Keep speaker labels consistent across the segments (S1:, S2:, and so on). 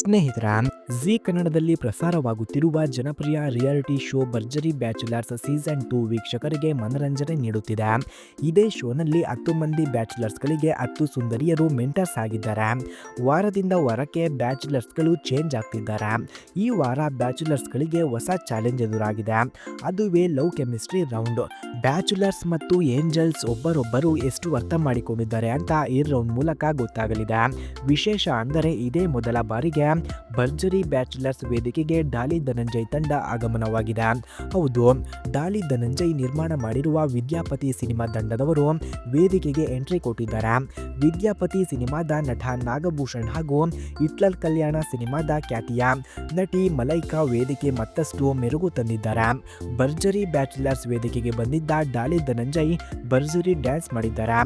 S1: ಸ್ನೇಹಿತರ, ಜಿ ಕನ್ನಡದಲ್ಲಿ ಪ್ರಸಾರವಾಗುತ್ತಿರುವ ಜನಪ್ರಿಯ reality show Bharjari bachelors season two ವೀಕ್ಷಕರಿಗೆ ಮನರಂಜನೆ ನೀಡುತ್ತಿದೆ. ಇದೇ ಶೋನಲ್ಲಿ ಹತ್ತು ಮಂದಿ ಬ್ಯಾಚುಲರ್ಸ್ಗಳಿಗೆ ಹತ್ತು ಸುಂದರಿಯರು ಮೆಂಟರ್ಸ್ ಆಗಿದ್ದಾರೆ. ವಾರದಿಂದ ವಾರಕ್ಕೆ ಬ್ಯಾಚುಲರ್ಸ್ಗಳು ಚೇಂಜ್ ಆಗ್ತಿದ್ದಾರೆ. ಈ ವಾರ ಬ್ಯಾಚುಲರ್ಸ್ಗಳಿಗೆ ಹೊಸ ಚಾಲೆಂಜ್ ಎದುರಾಗಿದೆ. ಅದುವೇ ಲವ್ ಕೆಮಿಸ್ಟ್ರಿ ರೌಂಡ್. ಬ್ಯಾಚುಲರ್ಸ್ ಮತ್ತು ಏಂಜಲ್ಸ್ ಒಬ್ಬರೊಬ್ಬರು ಎಷ್ಟು ಅರ್ಥ ಮಾಡಿಕೊಂಡಿದ್ದಾರೆ ಅಂತ ಈ ರೌಂಡ್ ಮೂಲಕ ಗೊತ್ತಾಗಲಿದೆ. ವಿಶೇಷ ಅಂದರೆ ಇದೇ ಮೊದಲ ಬಾರಿಗೆ ಭರ್ಜರಿ ಬ್ಯಾಚುಲರ್ಸ್ ವೇದಿಕೆಗೆ ಡಾಲಿ ಧನಂಜಯ್ ತಂಡ ಆಗಮನವಾಗಿದೆ. ಹೌದು, ಡಾಲಿ ಧನಂಜಯ್ ನಿರ್ಮಾಣ ಮಾಡಿರುವ ವಿದ್ಯಾಪತಿ ಸಿನಿಮಾ ತಂಡದವರು ವೇದಿಕೆಗೆ ಎಂಟ್ರಿ ಕೊಟ್ಟಿದ್ದಾರೆ. ವಿದ್ಯಾಪತಿ ಸಿನಿಮಾದ ನಟ ನಾಗಭೂಷಣ್ ಹಾಗೂ ಇಟ್ಲಲ್ ಕಲ್ಯಾಣ ಸಿನಿಮಾದ ಖ್ಯಾತಿಯ ನಟಿ ಮಲೈಕಾ ವೇದಿಕೆ ಮತ್ತಷ್ಟು ಮೆರುಗು ತಂದಿದ್ದಾರೆ. ಭರ್ಜರಿ ಬ್ಯಾಚುಲರ್ಸ್ ವೇದಿಕೆಗೆ ಬಂದಿದ್ದ ಡಾಲಿ ಧನಂಜಯ್ ಭರ್ಜರಿ ಡ್ಯಾನ್ಸ್ ಮಾಡಿದ್ದಾರೆ.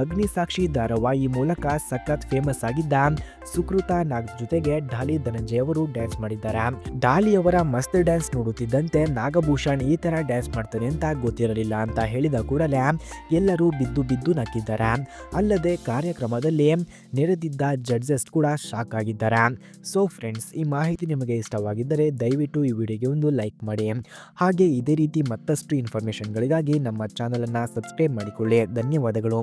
S1: ಅಗ್ನಿಸಾಕ್ಷಿ ಧಾರಾವಾಹಿ ಮೂಲಕ ಸಖತ್ ಫೇಮಸ್ ಆಗಿದ್ದ ಸುಕೃತ ನಾಗ್ ಜೊತೆಗೆ ಡಾಲಿ ಧನಂಜಯ್ ಅವರು ಡ್ಯಾನ್ಸ್ ಮಾಡಿದ್ದಾರೆ? ಡಾಲಿ ಅವರ ಮಸ್ತ್ ಡ್ಯಾನ್ಸ್ ನೋಡುತ್ತಿದ್ದಂತೆ ನಾಗಭೂಷಣ್ ಈ ತರ ಡ್ಯಾನ್ಸ್ ಮಾಡ್ತಾರೆ ಅಂತ ಗೊತ್ತಿರಲಿಲ್ಲ ಅಂತ ಹೇಳಿದ ಕೂಡಲೇ ಎಲ್ಲರೂ ಬಿದ್ದು ಬಿದ್ದು ನಕ್ಕಿದ್ದಾರೆ. ಅಲ್ಲದೆ ಕಾರ್ಯಕ್ರಮದಲ್ಲಿ ನೆರೆದಿದ್ದ ಜಡ್ಜಸ್ ಕೂಡ ಶಾಕ್ ಆಗಿದ್ದಾರೆ. ಸೊ ಫ್ರೆಂಡ್ಸ್ ಈ ಮಾಹಿತಿ ನಿಮಗೆ ಇಷ್ಟವಾಗಿದ್ದರೆ ದಯವಿಟ್ಟು ಈ ವಿಡಿಯೋಗೆ ಒಂದು ಲೈಕ್ ಮಾಡಿ. ಹಾಗೆ ಇದೇ ರೀತಿ ಮತ್ತಷ್ಟು ಇನ್ಫಾರ್ಮೇಷನ್ಗಳಿಗಾಗಿ ನಮ್ಮ ಚಾನಲನ್ನು ಸಬ್ಸ್ಕ್ರೈಬ್ ಮಾಡಿಕೊಳ್ಳಿ. ಧನ್ಯವಾದಗಳು.